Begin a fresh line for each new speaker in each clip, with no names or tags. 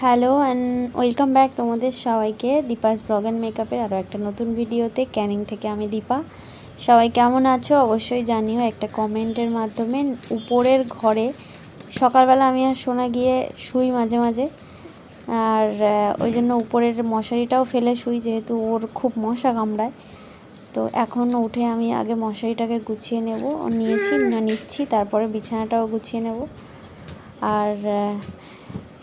Hello and welcome back তোমাদের সবাইকে Deepa's blog and মেকআপের আরও একটা নতুন ভিডিওতে ক্যানিং থেকে আমি দীপা। সবাই কেমন আছো? অবশ্যই জানিও একটা কমেন্টের মাধ্যমে। উপরের ঘরে সকালবেলা আমি আর শোনা গিয়ে শুই মাঝে মাঝে। আর ওই জন্য উপরের মশারিটাও ফেলে শুই, যেহেতু ওর খুব মশা কামড়ায়। তো এখন উঠে আমি আগে মশারিটাকে গুছিয়ে নেব। নিয়েছি না নিচ্ছি, তারপরে বিছানাটাও গুছিয়ে নেব। আর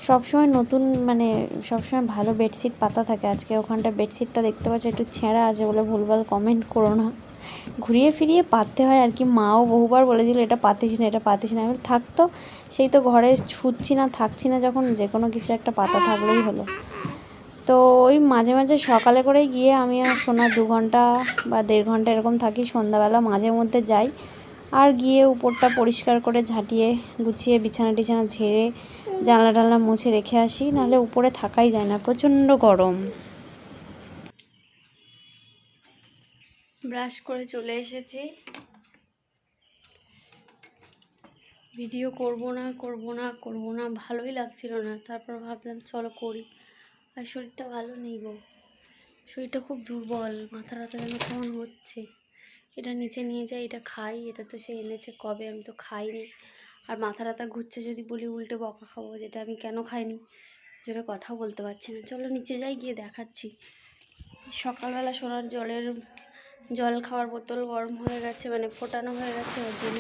সবসময় নতুন মানে সবসময় ভালো বেডশিট পাতা থাকে। আজকে ওখানটা বেডশিটটা দেখতে পাচ্ছ, একটু ছেঁড়া আছে বলে ভুলভাল কমেন্ট করো না। ঘুরিয়ে ফিরিয়ে পাততে হয় আর কি, মাও বহুবার বলেছিল, এটা পাতিস না, এটা পাতিস না। আমি থাকতো সেই তো ঘরে শুচ্ছি না, থাকছি না যখন যে কোনো কিছু একটা পাতা থাকলেই হলো। তো ওই মাঝে মাঝে সকালে করে গিয়ে আমি আর সোনা দু ঘণ্টা বা দেড় ঘণ্টা এরকম থাকি, সন্ধ্যাবেলা মাঝে মধ্যে যাই। আর গিয়ে উপরটা পরিষ্কার করে ঝাঁটিয়ে গুছিয়ে বিছানা টিছানা ঝেড়ে জানলা টানলা মুছে রেখে আসি, নাহলে উপরে থাকাই যায় না, প্রচণ্ড গরম। ব্রাশ করে চলে এসেছি। ভিডিও করব না করব না করব না, ভালোই লাগছিল না। তারপর ভাবলাম, চলো করি। আর শরীরটা ভালো নেই গো। শরীরটা খুব দুর্বল মাথা ব্যথা যেন কেমন হচ্ছে। এটা নিচে নিয়ে যাই, এটা খাই, এটা তো সে এনেছে কবে আমি তো খাইনি। আর মাথা ব্যথা ঘুরছে যদি বলি উল্টে বকা খাব, যেটা আমি কেন খাইনি? জোরে কথা বলতে পারছি না। চলো নিচে যাই, গিয়ে দেখাচ্ছি। সকালবেলা সোনার জলের জল খাওয়ার বোতল গরম হয়ে গেছে মানে ফোটানো হয়ে গেছে, ওর জন্য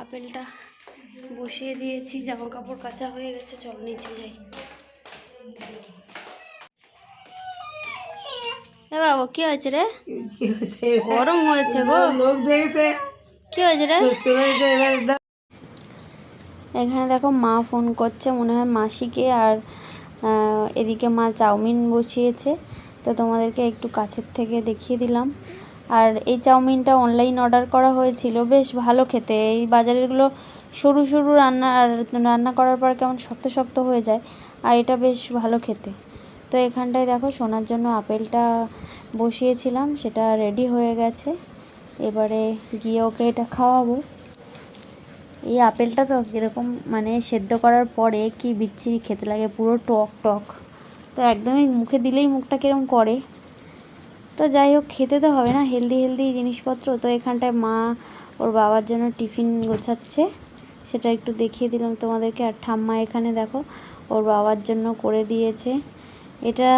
আপেলটা বসিয়ে দিয়েছি জামা কাপড় কাচা হয়ে গেছে, চলো নিচে যাই। এ বাবু কি হয়েছে রে? গরম হয়েছে গো।
লোক দেখেছে।
কি হয়েছে রে। এখানে দেখো মা ফোন করছে মনে হয় মাসিকে আর এদিকে মা চাউমিন বসিয়েছে। তো তোমাদেরকে একটু কাছের থেকে দেখিয়ে দিলাম। আর এই চাউমিনটা অনলাইন অর্ডার করা হয়েছিল। বেশ ভালো খেতে। এই বাজারেরগুলো সরু সরু রান্না আর রান্না করার পর কেমন শক্ত শক্ত হয়ে যায়। আর এটা বেশ ভালো খেতে। তো এখানটায় দেখো সোনার জন্য আপেলটা বসিয়েছিলাম, সেটা রেডি হয়ে গেছে। এবারে গিয়ে ওকে এটা খাওয়াবো। এই আপেলটা তো কীরকম মানে সেদ্ধ করার পরে কি বিচ্ছিরি খেতে লাগে, পুরো টক টক। তো একদমই মুখে দিলেই মুখটা কিরম করে। তো যাই হোক, খেতে তো হবে না হেলদি হেলদি জিনিসপত্র। তো এখানটায় মা ওর বাবার জন্য টিফিন গোছাচ্ছে। সেটা একটু দেখিয়ে দিলাম তোমাদেরকে। আর ঠাম্মা এখানে দেখো, ওর বাবার জন্য করে দিয়েছে। এটা,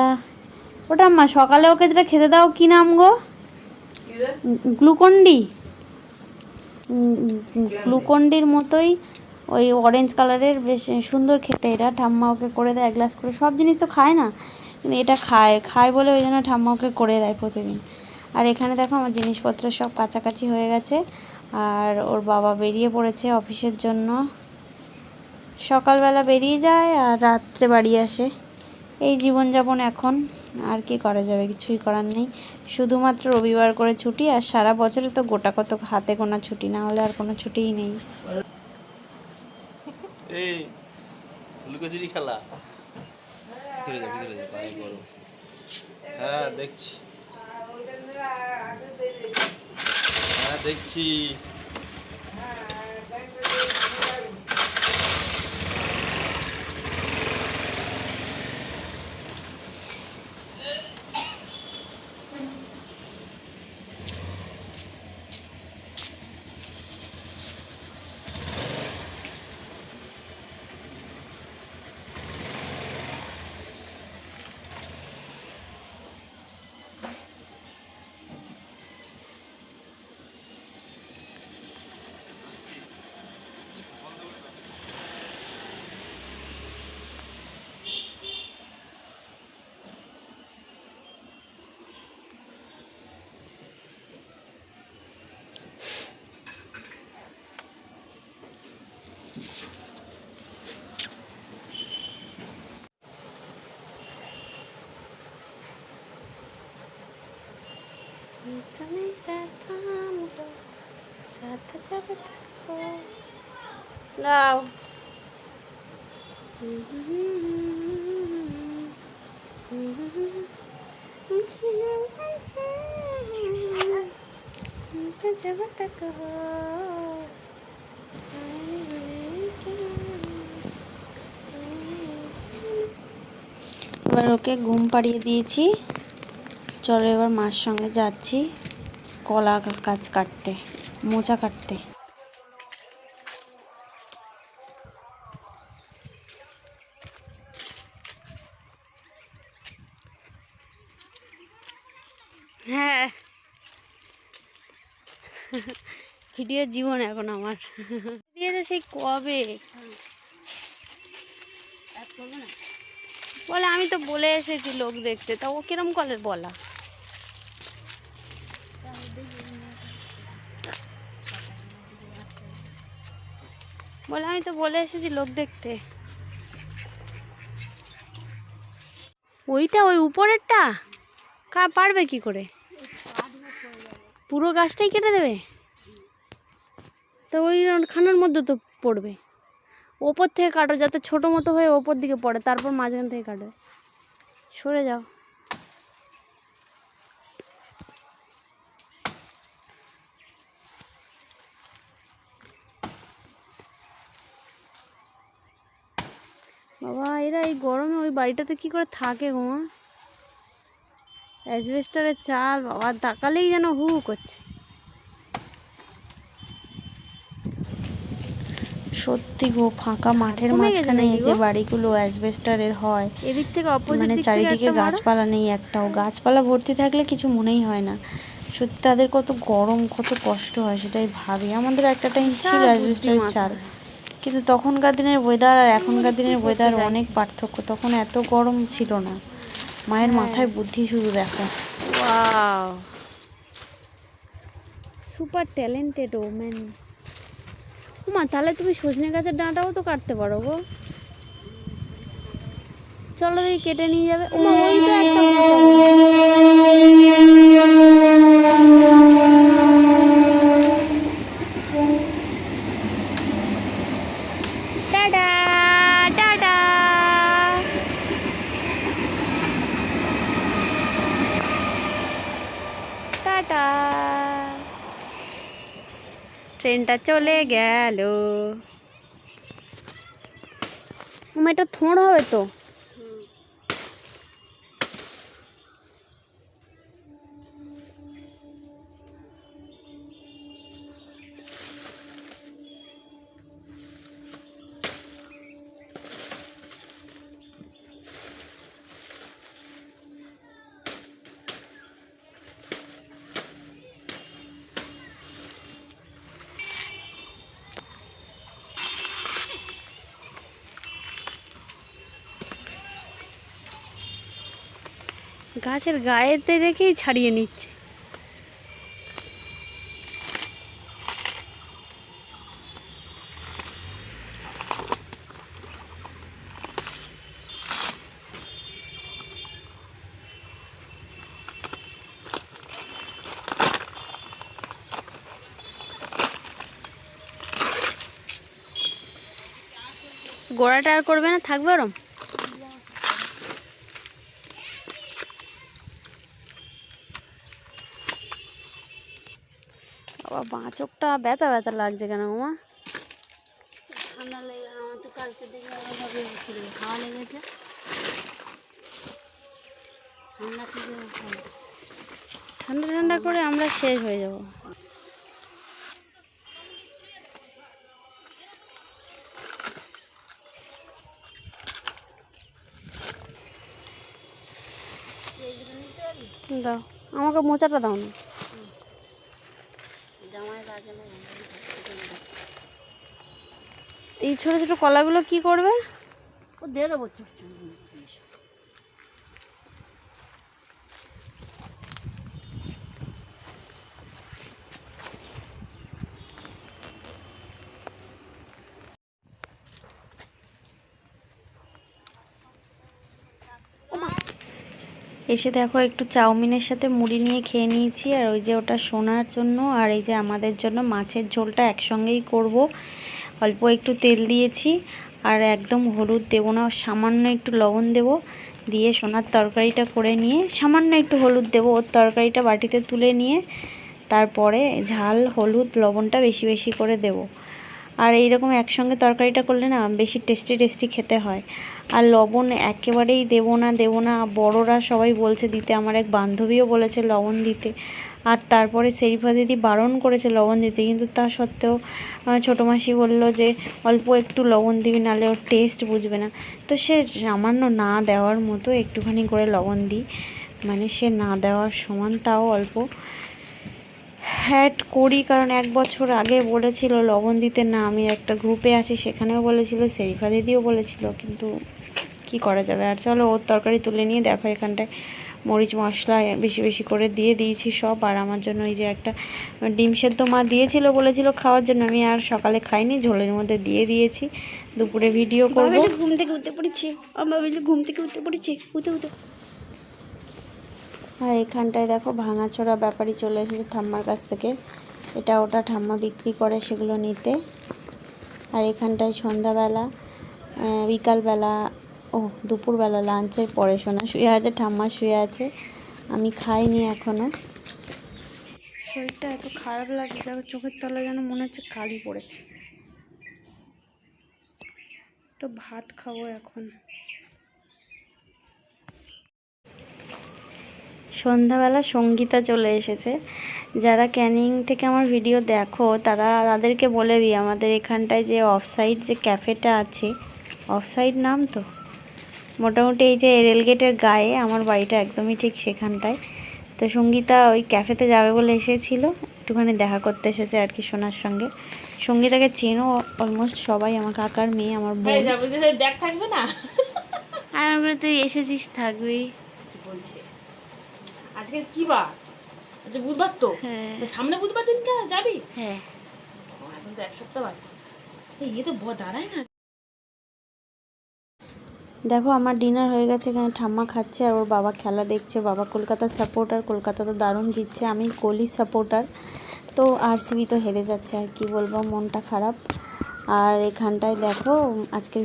ওটা মা, সকালে ওকে যেটা খেতে দাও, কি নাম গো? গ্লুকন্ডি? গ্লুকন্ডির মতোই ওই অরেঞ্জ কালারের বেশ সুন্দর খেতে এটা। ঠাম্মা ওকে করে দেয়, এক গ্লাস করে। সব জিনিস তো খায় না, কিন্তু এটা খায়। খায় বলে ওই জন্য ঠাম্মা ওকে করে দেয় প্রতিদিন। আর এখানে দেখো আমার জিনিসপত্র সব কাছাকাছি হয়ে গেছে। আর ওর বাবা বেরিয়ে পড়েছে অফিসের জন্য। সকালবেলা বেরিয়ে যায় আর রাত্রে বাড়ি আসে। এই জীবনযাপন এখন আর কি করা যাবে? কিছুই করার নেই। শুধুমাত্র রবিবার করে ছুটি আর সারা বছরে তো গোটা কত হাতে কোনো ছুটি, না হলে আর কোনো ছুটিই নেই।
লুকোচুরি খেলা। ভিতরে যা ভিতরে যা হ্যাঁ দেখছি। হ্যাঁ দেখছি।
তুমি যাবে থাকো দাও যাবে থাকো ওকে ঘুম পাড়িয়ে দিয়েছি। চলো এবার মার সঙ্গে যাচ্ছি কলা গাছ কাটতে, মোচা কাটতে। হ্যাঁ। জীবন এখন আমার। দিয়েছে সেই কবে? বলে আমি তো বলে এসেছি লোক দেখতে, তা ও কিরম কলের বলা? বলে আমি তো বলে এসেছি লোক দেখতে। ওইটা ওই উপরেরটা? কা পারবে কি করে? পুরো গাছটাই কেটে দেবে? তো ওই খানার মধ্যে তো পড়বে। ওপর থেকে কাটো, যাতে ছোটো মতো হয়ে ওপর দিকে পড়ে, তারপর মাঝখান থেকে কাটো। সরে যাও বাবা এরা এই গরমে ওই বাড়িটাতে কি করে থাকে গো মা? অ্যাসবেস্টারের চাল বাবা তাকালেই যেন হু করছে। সত্যি গো ফাঁকা মাঠের মাঝখানে এই যে বাড়িগুলো অ্যাসবেস্টারের হয়
এদিক থেকে
মানে চারিদিকে গাছপালা নেই একটাও। গাছপালা ভর্তি থাকলে কিছু মনেই হয় না। সত্যি তাদের কত গরম কত কষ্ট হয় সেটাই ভাবি। আমাদের একটা টাইম ছিল অ্যাসবেস্টারের চাল। কিন্তু তখনকার দিনের ওয়েদার আর এখনকার দিনের ওয়েদার অনেক পার্থক্য। তখন এত গরম ছিল না। মায়ের মাথায় বুদ্ধি শুধু দেখো।
ওয়াও
সুপার ট্যালেন্টেড ওম্যান মা তাহলে তুমি সজনে গাছের ডাঁটাও তো কাটতে পারো গো। চলো দেখি কেটে নিয়ে যাবে। ও মা, ওই তো একটা মোটা। টাটা টাটা টাটা ট্রেনটা চলে গেল। এটা থোঁড় হবে তো? গাছের গায়েতে রেখেই ছাড়িয়ে নিচ্ছে। গোড়াটা আর করবে না থাকবে ওরম? বাবা বাঁচকটা ব্যথা ব্যথা লাগছে কেন মা
ঠান্ডা লেগে আমার তো কালকে দেখে আলাদাভাবে খাওয়া লেগেছে। ঠান্ডা থেকে।
ঠান্ডা ঠান্ডা করে আমরা শেষ হয়ে যাব। দাও আমাকে মোচাটা দাও না। এই ছোট ছোট কলাগুলো কি করবে?
ও দিয়ে দেবো ছোট
এসে দেখো একটু চাউমিনের সাথে মুড়ি নিয়ে খেয়ে নিয়েছি, আর ওই যে ওটা সোনার জন্য আর এই যে আমাদের জন্য মাছের ঝোলটা একসঙ্গেই করব। অল্প একটু তেল দিয়েছি আর একদম হলুদ দেবো না, সামান্য একটু লবণ দেব দিয়ে সোনার তরকারিটা করে নিয়ে, সামান্য একটু হলুদ দেবো ওর তরকারিটা বাটিতে তুলে নিয়ে, তারপরে ঝাল, হলুদ, লবণটা বেশি বেশি করে দেব। আর এইরকম একসঙ্গে তরকারিটা করলে না বেশি টেস্টি টেস্টি খেতে হয়। আর লবণ একেবারেই দেবো না দেবো না। বড়রা সবাই বলছে দিতে। আমার এক বান্ধবীও বলেছে লবণ দিতে। আর তারপরে সেরিফা দিদি বারণ করেছে লবণ দিতে। কিন্তু তা সত্ত্বেও ছোটো মাসি বলল যে, অল্প একটু লবণ দিবি, নাহলে ওর টেস্ট বুঝবে না। তো সে সামান্য না দেওয়ার মতো একটুখানি করে লবণ দিই। মানে সে না দেওয়ার সমান তাও অল্প। হ্যাড করি কারণ এক বছর আগে বলেছিল লবণ দিতে না আমি একটা গ্রুপে আছি সেখানেও বলেছিল সেরিফা দিদিও বলেছিল কিন্তু কি করা যাবে? আর চলো ওর তরকারি তুলে নিয়ে দেখো এখানটায় মরিচ মশলা বেশি বেশি করে দিয়ে দিয়েছি সব আর আমার জন্য ওই যে একটা ডিম সেদ্ধ মা দিয়েছিল বলেছিল খাওয়ার জন্য আমি আর সকালে খাইনি ঝোলের মধ্যে দিয়ে দিয়েছি দুপুরে ভিডিও করব।
ঘুম থেকে উঠতে পড়েছে আমার ঘুম থেকে উঠতে পড়েছে উঠে উঠে।
আর এখানটায় দেখো ভাঙাচোরা ব্যাপারই চলে এসেছে ঠাম্মার কাছ থেকে। এটা ওটা ঠাম্মা বিক্রি করে সেগুলো নিতে। আর এখানটায় সন্ধ্যাবেলা বিকালবেলা ও দুপুরবেলা, লাঞ্চের পরে শোনা শুয়ে আছে, ঠাম্মা শুয়ে আছে। আমি খাইনি এখনও শরীরটা এত খারাপ লাগছে, দেখো চোখের তলায় যেন মনে হচ্ছে কালি পড়েছে। তো ভাত খাব এখন। সন্ধ্যাবেলা সঙ্গীতা চলে এসেছে। যারা ক্যানিং থেকে আমার ভিডিও দেখো তারা তাদেরকে বলে দিই আমাদের এখানটায় যে অফসাইড যে ক্যাফেটা আছে অফসাইড নাম তো? মোটামুটি এই যে রেলগেটের গায়ে আমার বাড়িটা একদমই ঠিক সেখানটায়। তো সঙ্গীতা ওই ক্যাফেতে যাবে বলে এসেছিল একটুখানি দেখা করতে এসেছে আর কি সোনার সঙ্গে। সঙ্গীতাকে চেনো অলমোস্ট সবাই আমার কাকার মেয়ে আমার বোন।
ব্যাগ থাকবে না?
আর তুই এসেছিস থাকবি।
বলছে? আজকে কি বার? আজকে বুধবার তো।
হ্যাঁ।
সামনে বুধবার দিনকে যাবি?
হ্যাঁ।
এখন তো এক সপ্তাহ বাকি। এই তো দাঁড়ায় না।
দেখো আমার ডিনার হয়ে গেছে এখানে ঠাম্মা খাচ্ছে আর ওর বাবা খেলা দেখছে। বাবা কলকাতার সাপোর্টার কলকাতা তো দারুণ জিতছে। আমি কোহলির সাপোর্টার তো আরসিবি তো হেরে যাচ্ছে আর কি বলব মনটা খারাপ। আর এখানটায় দেখো আজকের